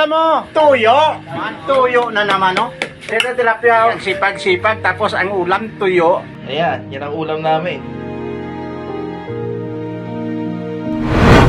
ulam mo? Tuyo. Tuyo na naman, no? Ito tilapia. Ang sipag-sipag, tapos ang ulam tuyo. Ayan, yan ang ulam namin.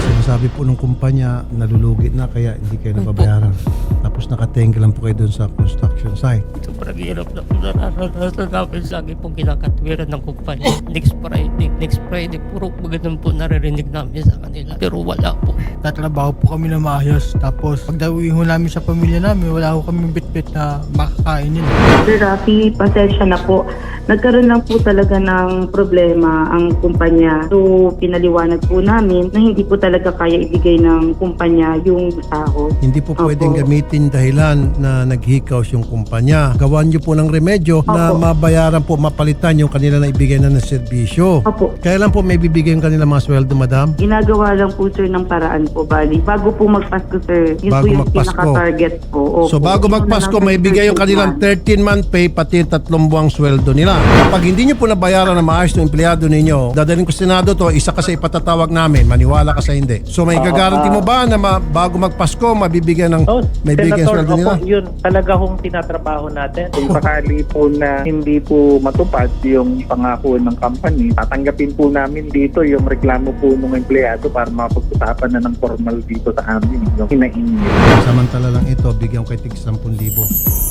Sinasabi po ng kumpanya, nalulugi na kaya hindi kayo nababayaran. Tapos nakatengi lang po kayo doon sa construction site. Sobrang hirap na po nararanasan namin sa akin pong kinakatwiran ng kumpanya. Next Friday, next Friday, puro magandang po naririnig namin sa kanila. Pero wala po. Tatrabaho po kami na maayos. Tapos pagdawi ho namin sa pamilya namin, wala ho kami bit-bit na makakain nila. Sir Rafi, pasensya na po. Nagkaroon lang po talaga ng problema ang kumpanya. So, pinaliwanag po namin na hindi po talaga kaya ibigay ng kumpanya yung sahod. Hindi po Opo. pwedeng gamitin dahilan na naghikaw yung kumpanya. Gawan niyo po ng remedyo na Opo. mabayaran po, mapalitan yung kanila na ibigay na ng serbisyo. Opo. Kailan po may bibigay yung kanila mga sweldo, madam? Ginagawa lang po sir ng paraan po, bali. Bago po magpasko sir, yun Bago po yung magpasko. pinaka-target po. Opo. So bago Yun na magpasko, lang, may sir, bigay yung 13 kanilang months. 13-month pay pati yung tatlong buwang sweldo nila. Kapag hindi nyo po nabayaran na maayos ng empleyado ninyo, dadalhin ko sa Senado to, isa kasi ipatatawag namin, maniwala ka sa hindi. So may gagaranti mo ba na ma- bago magpasko, mabibigyan ng, Oh, may bigyan Senator, sweldo nila? opo, yun talaga hong tinatrabaho natin. Kung sakali po na hindi po matupad yung pangako ng company, tatanggapin po namin dito yung reklamo po ng empleyado para mapag-usapan na ng formal dito sa amin yung hinaingin. Samantala lang ito, bigyan ko kay tig 10,000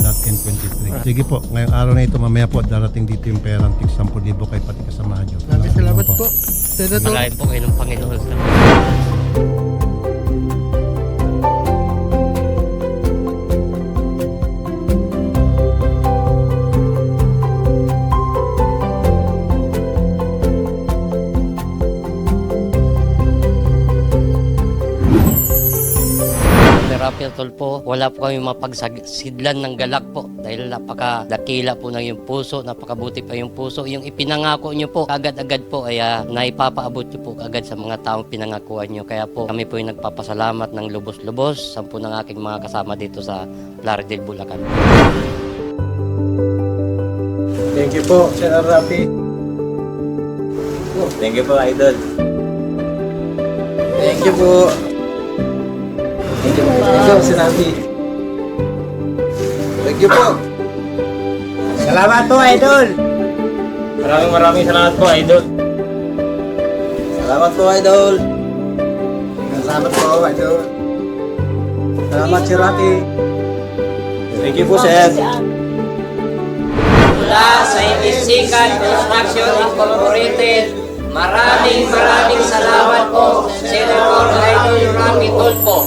not 1023. Sige po, ngayong araw na ito, mamaya po, darating dito yung perang tig 10,000 kay pati kasamahan nyo. Maraming salamat po. Senator. Malayan po kayo ng Panginoon. Tol po, wala po kami mapagsidlan ng galak po dahil napaka dakila po ng yung puso, napakabuti pa yung puso. Yung ipinangako nyo po, agad-agad po ay ah, naipapaabot nyo po agad sa mga taong pinangakuan nyo. Kaya po kami po yung nagpapasalamat ng lubos-lubos sa po ng aking mga kasama dito sa Plaridel, Bulacan. Thank you po, Senator Rafi. Thank you po, Idol. Thank you po. Thank you po, Senator Thank you po. Salamat po, idol. Maraming maraming salamat po, Idol. Salamat po, Idol. Salamat po, idol. Salamat, Sir Rafi. Thank you po, Sir. Mula sa Indisikan Construction Incorporated, maraming maraming salamat po, Senator Idol Rami Tulfo.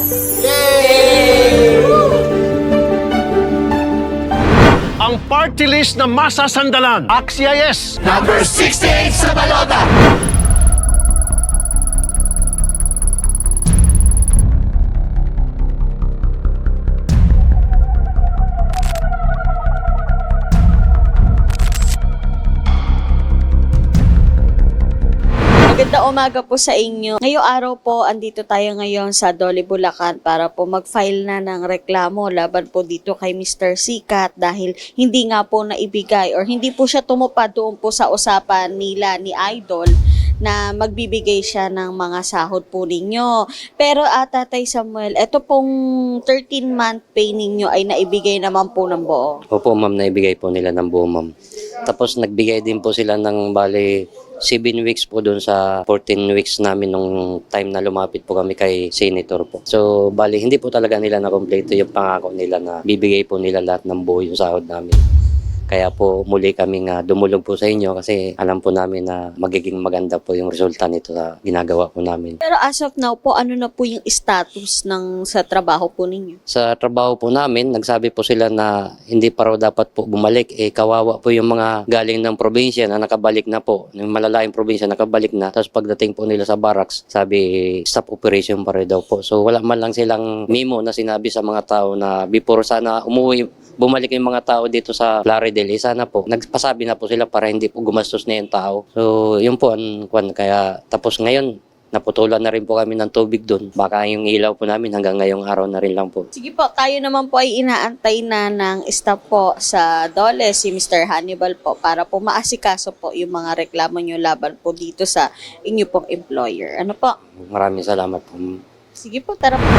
Party list na masasandalan. Axia yes! Maganda umaga po sa inyo. Ngayong araw po, andito tayo ngayon sa Dole, Bulacan para po mag-file na ng reklamo laban po dito kay Mr. Sikat dahil hindi nga po naibigay or hindi po siya tumupad doon po sa usapan nila ni Idol na magbibigay siya ng mga sahod po ninyo. Pero at Tatay Samuel, ito pong 13-month pay ninyo ay naibigay naman po ng buo. Opo ma'am, naibigay po nila ng buo ma'am. Tapos nagbigay din po sila ng bali 7 weeks po doon sa 14 weeks namin nung time na lumapit po kami kay Senator po. So bali hindi po talaga nila na-complete yung pangako nila na bibigay po nila lahat ng buo yung sahod namin. Kaya po muli kami nga dumulog po sa inyo kasi alam po namin na magiging maganda po yung resulta nito sa ginagawa po namin. Pero as of now po, ano na po yung status ng sa trabaho po ninyo? Sa trabaho po namin, nagsabi po sila na hindi pa raw dapat po bumalik. Eh, kawawa po yung mga galing ng probinsya na nakabalik na po. Yung malalaking probinsya nakabalik na. Tapos pagdating po nila sa barracks, sabi stop operation pa rin daw po. So wala man lang silang memo na sinabi sa mga tao na before sana umuwi, bumalik yung mga tao dito sa Plaridel. Eh, sana po, nagpasabi na po sila para hindi po gumastos na yung tao. So yun po ang kwan. Kaya tapos ngayon, naputulan na rin po kami ng tubig doon. Baka yung ilaw po namin hanggang ngayong araw na rin lang po. Sige po, tayo naman po ay inaantay na ng staff po sa Dole, si Mr. Hannibal po, para po maasikaso po yung mga reklamo nyo laban po dito sa inyo pong employer. Ano po? Maraming salamat po. Sige po, tara po.